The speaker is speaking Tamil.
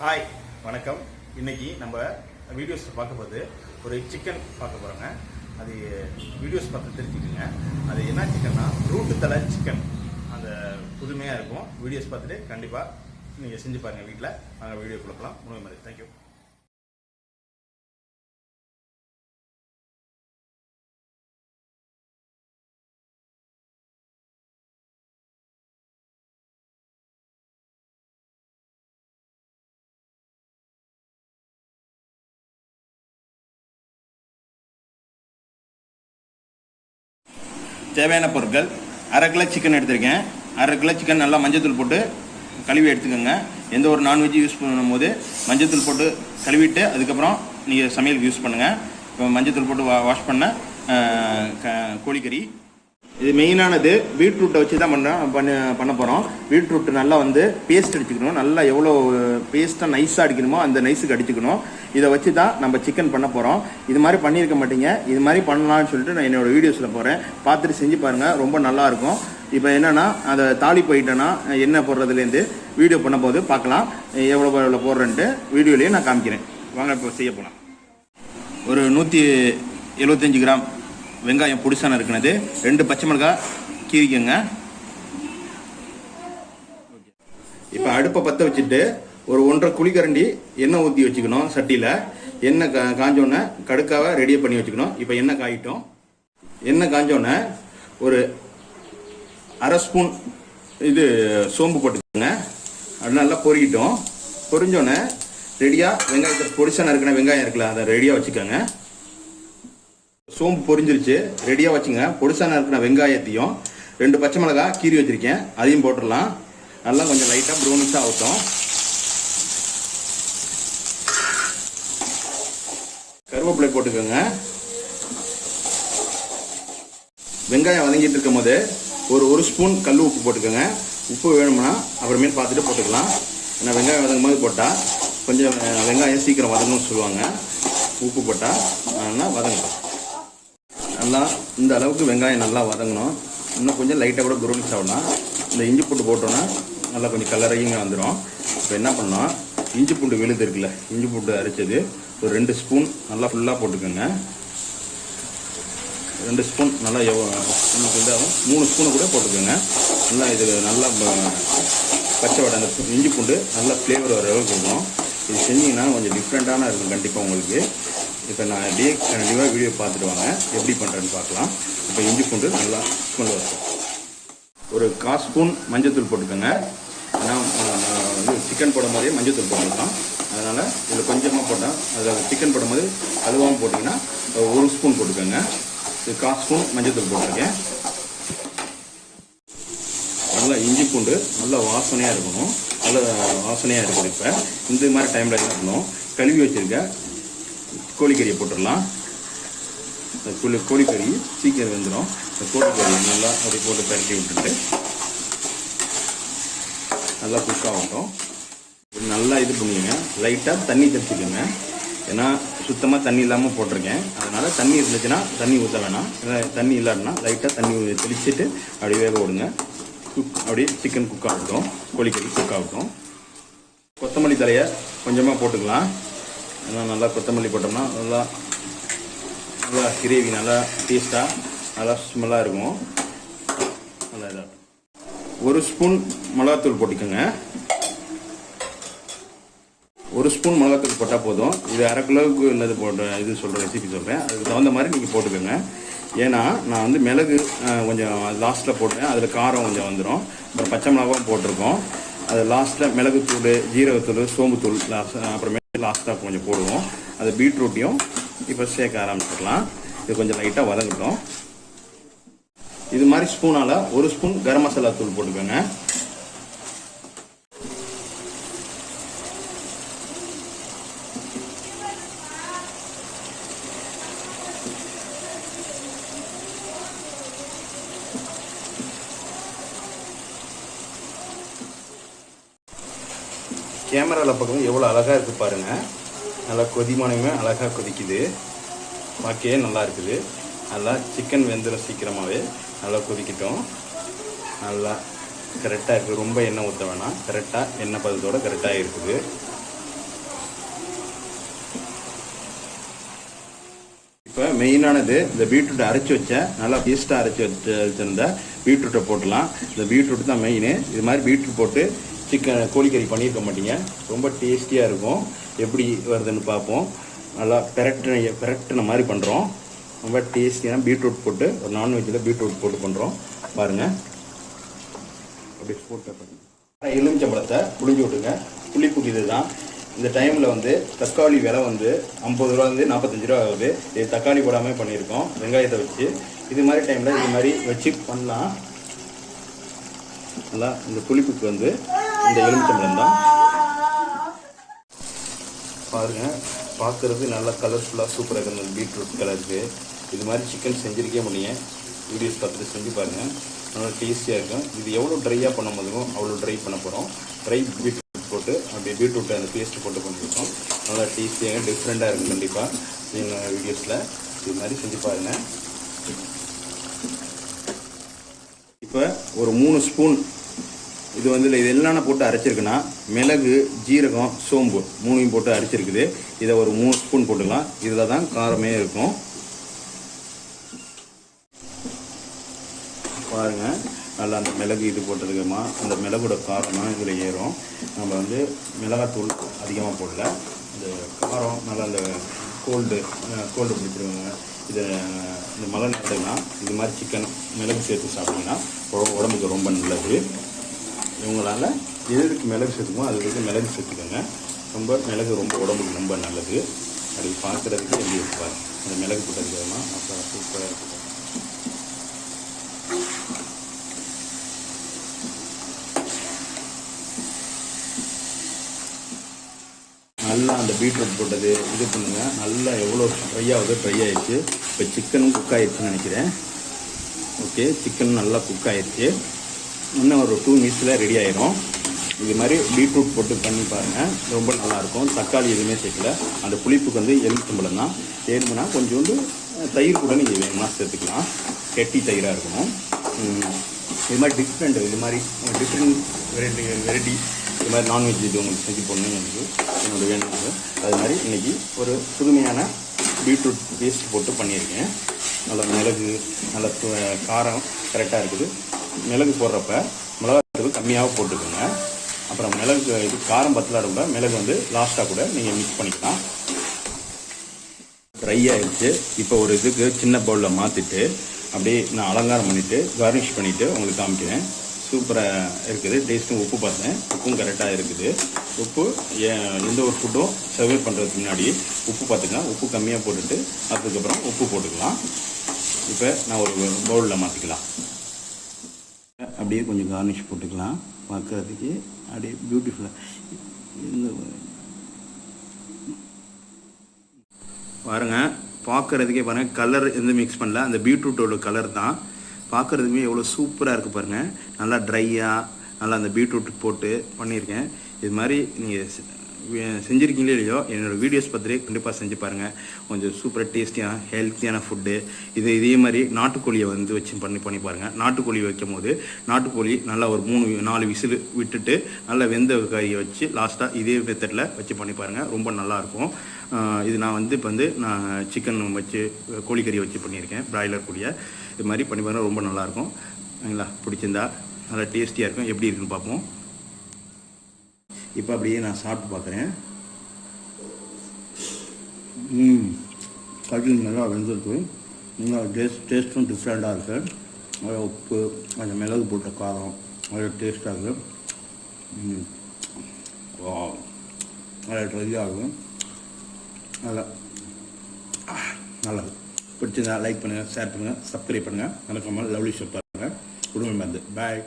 ஹாய் வணக்கம். இன்னைக்கு நம்ம வீடியோஸ் பார்க்க போது ஒரு சிக்கன் பார்க்க போகிறோங்க அது வீடியோஸ் பார்த்து தெரிஞ்சுக்கோங்க. அது என்ன சிக்கன்னா ரூட்டு தலை சிக்கன் அந்த புதுமையாக இருக்கும். வீடியோஸ் பார்த்துட்டு கண்டிப்பாக நீங்கள் செஞ்சு பாருங்கள் வீட்டில் நாங்கள் வீடியோ கொடுக்கலாம் உணவு மாதிரி தேங்க்யூ தேவையான பொருட்கள் அரை கிலோ சிக்கன் எடுத்திருக்கேன். அரை கிலோ சிக்கன் நல்லா மஞ்சத்தூள் போட்டு கழுவி எடுத்துக்கோங்க. எந்த ஒரு நான்வெஜ் யூஸ் பண்ணும்போது மஞ்சத்தூள் போட்டு கழுவிட்டு அதுக்கப்புறம் நீங்கள் சமையலுக்கு யூஸ் பண்ணுங்கள் இப்போ மஞ்சத்தூள் போட்டு வா வாஷ் பண்ண க- கோழிக்கறி. இது மெயினானது பீட்ரூட்டை வச்சு தான் பண்ண பண்ண பண்ண போகிறோம் பீட்ரூட் நல்லா வந்து பேஸ்ட் அடிச்சுக்கணும். நல்லா எவ்வளோ பேஸ்ட்டாக நைஸாக அடிக்கணுமோ அந்த நைஸுக்கு அடிச்சுக்கணும். இதை வச்சு தான் நம்ம சிக்கன் பண்ண போகிறோம் இது மாதிரி பண்ணியிருக்க மாட்டீங்க. இது மாதிரி பண்ணலாம்னு சொல்லிட்டு நான் என்னோட வீடியோஸில் போகிறேன் பார்த்துட்டு செஞ்சு பாருங்கள் ரொம்ப நல்லாயிருக்கும். இப்போ என்னென்னா அதை தாலி போயிட்டேன்னா என்ன போடுறதுலேருந்து வீடியோ பண்ண போது பார்க்கலாம். எவ்வளோ எவ்வளோ போடுறேன்ட்டு வீடியோலேயே நான் காமிக்கிறேன். வாங்க இப்போ செய்ய போகலாம் ஒரு நூற்றி எழுபத்தஞ்சு கிராம் வெங்காயம் பொடிசான இருக்கிறது ரெண்டு பச்சை மிளகாய் கீரிக்கங்க இப்போ அடுப்பை பற்ற வச்சுட்டு ஒரு ஒன்றரை குழிக்கரண்டி எண்ணெய் ஊற்றி வச்சுக்கணும் சட்டியில். எண்ணெய் கா காஞ்சோடனே கடுக்காவை ரெடியாக பண்ணி வச்சுக்கணும். இப்போ எண்ணெய் காயிட்டோம். எண்ணெய் காஞ்சோன்னே ஒரு அரை ஸ்பூன் இது சோம்பு போட்டுக்கோங்க. அது நல்லா பொறிக்கிட்டோம் பொறிஞ்சோடனே ரெடியாக வெங்காயத்தை பொடிசான இருக்கிற வெங்காயம் இருக்குல்ல அதை ரெடியாக வச்சுக்கோங்க. சோம்பு பொரிஞ்சிருச்சு. ரெடியாக வச்சுங்க. பொடிசான இருக்கிற வெங்காயத்தையும் ரெண்டு பச்சை மிளகாய் கீறி வச்சுருக்கேன். அதையும் போட்டுடலாம். நல்லா கொஞ்சம் லைட்டாக ப்ரௌனிஷாக ஆகட்டும். கருவேப்பிலை போட்டுக்கோங்க. வெங்காயம் வதங்கிட்டு இருக்கும் போது ஒரு ஒரு ஸ்பூன் கல் உப்பு போட்டுக்கோங்க. உப்பு வேணும்னா அப்புறமேல் பார்த்துட்டு போட்டுக்கலாம். ஏன்னா வெங்காயம் வதங்கும் போது போட்டால் கொஞ்சம் வெங்காயம் சீக்கிரம் வதங்கணும்னு சொல்லுவாங்க. உப்பு போட்டால் அதனால் வதங்கலாம் நல்லா இந்த அளவுக்கு வெங்காயம் நல்லா வதங்கணும். இன்னும் கொஞ்சம் லைட்டாக கூட குரோனிஸ் இந்த இஞ்சி பூண்டு போட்டோன்னா நல்லா கொஞ்சம் கலரையும் வந்துடும் இப்போ என்ன பண்ணோம் இஞ்சி பூண்டு விழுது இருக்குல்ல இஞ்சி பூண்டு அரைச்சது. ஒரு ரெண்டு ஸ்பூன் நல்லா ஃபுல்லாக போட்டுக்கோங்க. ரெண்டு ஸ்பூன் நல்லா எவ்வளோ உங்களுக்கு இதாகும் மூணு ஸ்பூனை கூட போட்டுக்கோங்க. நல்லா இது நல்லா பச்சை வடை அந்த இஞ்சி பூண்டு நல்லா ஃப்ளேவர் வர அளவுக்கு இருக்கும். இது செஞ்சிங்கன்னா கொஞ்சம் டிஃப்ரெண்ட்டான இருக்கும் கண்டிப்பாக உங்களுக்கு. இப்போ நான் டே கண்டிப்பாக வீடியோ பார்த்துட்டு வாங்க. எப்படி பண்ணுறேன்னு பார்க்கலாம். இப்போ இஞ்சி பூண்டு நல்லா கொண்டு வரும் ஒரு கால் ஸ்பூன் மஞ்சத்தூள் போட்டுக்கோங்க. ஏன்னா வந்து சிக்கன் போடும் போதே மஞ்சத்தூள் போட்டுக்கலாம். அதனால் இதில் கொஞ்சமாக போட்டால் அதில் சிக்கன் போடும்போது அழுவாமல் போட்டிங்கன்னா ஒரு ஸ்பூன் போட்டுக்கோங்க. இது கால் ஸ்பூன் மஞ்சத்தூள் போட்டிருக்கேன். நல்லா இஞ்சி பூண்டு நல்லா வாசனையாக இருக்கணும். நல்ல வாசனையாக இருக்குது இப்போ. இந்த மாதிரி டைமில் இருக்கணும். கழுவி வச்சுருக்கேன் கோழிக்கறியை போட்டுடலாம். இந்த கோழி கோழிக்கறி சீக்கிரம் வெந்துடும் இந்த கோழிக்கறி நல்லா அப்படி போட்டு பரட்டி விட்டுட்டு நல்லா குக் ஆகட்டும். நல்லா இது பண்ணிக்கங்க லைட்டாக தண்ணி தெளிச்சிக்கோங்க. ஏன்னா சுத்தமாக தண்ணி இல்லாமல் போட்டிருக்கேன். அதனால் தண்ணி இருந்துச்சுன்னா தண்ணி ஊற்ற வேணாம். தண்ணி இல்லாட்டினா லைட்டாக தண்ணி தெளிச்சுட்டு அப்படியே வேக விடுங்க. குக் அப்படியே சிக்கன் குக் ஆகட்டும். கோழிக்கறி குக் ஆகட்டும். கொத்தமல்லி தலையை கொஞ்சமாக போட்டுக்கலாம். ஏன்னா நல்லா கொத்தமல்லி போட்டோம்னா நல்லா நல்லா கிரேவி நல்லா டேஸ்ட்டாக நல்லா ஸ்மெல்லாக இருக்கும். நல்லா இதாக ஒரு ஸ்பூன் மிளகாத்தூள் போட்டுக்கோங்க. ஒரு ஸ்பூன் மிளகாத்தூள் போட்டால் போதும். இது அரை கிலோவுக்கு என்னது போட்ட இது சொல்கிற ரெசிபி சொல்கிறேன் அதுக்கு தகுந்த மாதிரி நீங்கள் போட்டுக்கோங்க. ஏன்னா நான் வந்து மிளகு கொஞ்சம் லாஸ்ட்டில் போட்டேன். அதில் காரம் கொஞ்சம் வந்துடும் அப்புறம் பச்சை மிளகாவும் போட்டிருக்கோம். அது லாஸ்ட்டில் மிளகுத்தூள் ஜீரகத்தூள் சோம்புத்தூள் லாஸ்ட் அப்புறம் லாஸ்ட்டாக கொஞ்சம் போடுவோம். அது பீட்ரூட்டையும் இப்போ சேர்க்க ஆரம்பிச்சிடலாம். இது கொஞ்சம் லைட்டாக வதங்கட்டும். இது மாதிரி ஸ்பூனால் ஒரு ஸ்பூன் கரம் மசாலா தூள் போட்டுக்கோங்க. கேமராவில் பக்கம் எவ்வளோ அழகாக இருக்குது பாருங்கள் நல்லா கொதிமானமே அழகாக கொதிக்குது. பார்க்கவே நல்லா இருக்குது. நல்லா சிக்கன் வெந்துடும் சீக்கிரமாகவே நல்லா கொதிக்கட்டும். நல்லா கரெக்டாக இருக்குது ரொம்ப எண்ணெய் ஊற்ற வேணாம். கரெக்டாக எண்ணெய் பதத்தோடு கரெக்டாக இருக்குது. இப்போ மெயினானது இந்த பீட்ரூட்டை அரைச்சி வச்ச நல்லா பேஸ்ட்டாக அரைச்சி வச்சு வச்சுருந்த பீட்ரூட்டை போட்டலாம். இந்த பீட்ரூட் தான் மெயினு இது மாதிரி பீட்ரூட் போட்டு சிக்கன் கோழிக்கறி பண்ணியிருக்க மாட்டீங்க. ரொம்ப டேஸ்டியாக இருக்கும். எப்படி வருதுன்னு பார்ப்போம். நல்லா பெரட்டின பெரட்டின மாதிரி பண்ணுறோம் ரொம்ப டேஸ்டியான பீட்ரூட் போட்டு ஒரு நான்வெஜ்ஜில் பீட்ரூட் போட்டு பண்ணுறோம் பாருங்கள் அப்படி போட்டு பண்ணுங்க எலுமிச்சம்பழத்தை புளிஞ்சு விட்டுங்க புளிப்புக்கு இதுதான் இந்த டைமில் வந்து தக்காளி விலை வந்து ஐம்பது ரூபாலேருந்து நாற்பத்தஞ்சு ரூபா ஆகுது. இது தக்காளி போடாமல் பண்ணியிருக்கோம். வெங்காயத்தை வச்சு. இது மாதிரி டைமில் இது மாதிரி வச்சு பண்ணலாம். நல்லா இந்த புளிப்புக்கு வந்து இந்த எலுமிச்சம்பழம் தான் பாருங்க பார்க்குறது நல்லா கலர்ஃபுல்லாக சூப்பராக இருக்குது பீட்ரூட் கலருக்கு இது. மாதிரி சிக்கன் செஞ்சுருக்கே முடியும். வீடியோஸ் பார்த்துட்டு செஞ்சு பாருங்கள் நல்லா டேஸ்டியாக இருக்கும். இது எவ்வளோ ட்ரையாக பண்ண முடியுமோ அவ்வளோ ட்ரை பண்ண போகிறோம் ட்ரை பீட்ரூட் போட்டு அப்படியே பீட்ரூட்டை அந்த பேஸ்ட்டு போட்டு பண்ணியிருக்கோம் நல்லா டேஸ்டியாக டிஃப்ரெண்ட்டாக இருக்கும் கண்டிப்பாக எங்கள் வீடியோஸில் இது மாதிரி செஞ்சு பாருங்கள் இப்போ ஒரு மூணு ஸ்பூன் இது வந்து இது என்னென்ன போட்டு அரைச்சிருக்குன்னா மிளகு ஜீரகம் சோம்பு மூணையும் போட்டு அரைச்சிருக்குது. இதை ஒரு மூணு ஸ்பூன் போட்டுக்கலாம். இதில் தான் காரமே இருக்கும். பாருங்கள் நல்லா அந்த மிளகு இது போட்டதுக்குமா அந்த மிளகோட காரமாக இதில் ஏறும். நம்ம வந்து மிளகாத்தூள் அதிகமாக போடல. இந்த காரம் நல்லா அந்த கோல்டு கோல்டு பிடிச்சிருவாங்க இது இந்த மழை நேரத்துலாம் இது மாதிரி சிக்கன் மிளகு சேர்த்து சாப்பிட்டிங்கன்னா உட- உடம்புக்கு ரொம்ப நல்லது. இவங்களால எதுக்கு மிளகு சேர்த்துமோ அதுக்கு மிளகு சேர்த்துக்கோங்க. ரொம்ப மிளகு ரொம்ப உடம்புக்கு ரொம்ப நல்லது. அப்படி பார்க்குறதுக்கு எப்படி இருப்பார் அந்த மிளகு போட்டதுக்கெல்லாம் அப்புறம் சூப்பராக இருக்கும் நல்லா அந்த பீட்ரூட் போட்டது இது பண்ணுங்கள் நல்லா எவ்வளோ ஃப்ரை ஆகுது ஃப்ரை ஆகிடுச்சு இப்போ சிக்கனும் குக் ஆகிடுச்சுன்னு நினைக்கிறேன். ஓகே சிக்கன் நல்லா குக் ஆகிடுச்சு இன்னும் ஒரு டூ மினிட்ஸில் ரெடி ஆயிரும். இது மாதிரி பீட்ரூட் போட்டு பண்ணி பாருங்கள் ரொம்ப நல்லாயிருக்கும். தக்காளி எதுவுமே சேர்க்கல. அந்த புளிப்புக்கு வந்து எலுமிச்சம்பழம் தான். வேணும்னா கொஞ்சோண்டு தயிர் கூட நீங்கள் வேணும்னா சேர்த்துக்கலாம். கெட்டி தயிராக இருக்கணும். இது மாதிரி டிஃப்ரெண்ட் இது மாதிரி டிஃப்ரெண்ட் வெரைட்டி வெரைட்டி இது மாதிரி நான்வெஜ் இது உங்களுக்கு செஞ்சு போடணும் எனக்கு என்னோட வேணும் அது மாதிரி இன்னைக்கு ஒரு புதுமையான பீட்ரூட் பேஸ்ட் போட்டு பண்ணியிருக்கேன். நல்லா மிளகு நல்ல காரம் கரெக்டாக இருக்குது. மிளகு போடுறப்ப மிளகாத்தூள் கம்மியாக போட்டுக்கோங்க. அப்புறம் மிளகு இது காரம் பத்தலாட மிளகு வந்து லாஸ்ட்டாக கூட நீங்கள் மிக்ஸ் பண்ணிக்கலாம். ட்ரை ஆகிடுச்சு இப்போ ஒரு இதுக்கு சின்ன பவுலில் மாற்றிட்டு அப்படியே நான் அலங்காரம் பண்ணிவிட்டு கார்னிஷ் பண்ணிவிட்டு உங்களுக்கு காமிக்கிறேன். சூப்பராக இருக்குது. டேஸ்ட்டும் உப்பு பார்த்தேன். உப்பும் கரெக்டாக இருக்குது. உப்பு ஏ- எந்த ஒரு ஃபுட்டும் சர்வ் பண்ணுறதுக்கு முன்னாடி உப்பு பார்த்துக்கலாம். உப்பு கம்மியாக போட்டுட்டு அதுக்கப்புறம் உப்பு போட்டுக்கலாம். இப்போ நான் ஒரு பவுலில் மாற்றிக்கலாம் அப்படியே கொஞ்சம் கார்னிஷ் போட்டுக்கலாம். பார்க்குறதுக்கு அப்படியே பியூட்டிஃபுல்லாக இந்த பாருங்கள் பார்க்கறதுக்கே பாருங்கள் கலர் எந்த மிக்ஸ் பண்ணல. அந்த பீட்ரூட்டோட கலர் தான். பார்க்குறதுக்குமே எவ்வளோ சூப்பராக இருக்குது பாருங்கள் நல்லா ட்ரையாக நல்லா அந்த பீட்ரூட் போட்டு பண்ணியிருக்கேன். இது மாதிரி நீங்கள் செஞ்சுருக்கீங்களே இல்லையோ என்னோடய வீடியோஸ் பார்த்துட்டு கண்டிப்பாக செஞ்சு பாருங்கள் கொஞ்சம் சூப்பராக டேஸ்டியான ஹெல்த்தியான ஃபுட்டு இது இதே மாதிரி நாட்டுக்கோழியை வந்து வச்சு பண்ணி பண்ணி பாருங்கள் நாட்டுக்கோழி வைக்கும் போது நாட்டுக்கோழி நல்லா ஒரு மூணு நாலு விசில் விட்டுட்டு நல்லா வெந்த கறியை வச்சு லாஸ்ட்டாக இதே மெத்தடில் வச்சு பண்ணி பாருங்கள் ரொம்ப நல்லாயிருக்கும் இது நான் வந்து இப்போ வந்து நான் சிக்கன் வச்சு கோழிக்கறி வச்சு பண்ணியிருக்கேன். பிராய்லர் கோழியை இது மாதிரி பண்ணி பாருங்கள் ரொம்ப நல்லாயிருக்கும் சரிங்களா? பிடிச்சிருந்தா நல்லா டேஸ்டியாக இருக்கும். எப்படி இருக்குன்னு பார்ப்போம். இப்போ அப்படியே நான் சாப்பிட்டு பார்க்குறேன் ம் நல்லா வெந்திருக்கு. நல்லா டேஸ்ட் டேஸ்ட்டும் டிஃப்ரெண்ட்டாக இருக்குது அதில் உப்பு அந்த மிளகு போட்ட காரம் அதில் டேஸ்ட்டாக இருக்குது ம் வா நல்லா ட்ரை ஆகும் நல்லா நல்லது பிடிச்சிருந்தா லைக் பண்ணுங்கள் ஷேர் பண்ணுங்கள் சப்ஸ்கிரைப் பண்ணுங்கள் மறக்காமல் லவ்லி ஷோ பாருங்கள் குடும்பம் வந்து. பாய்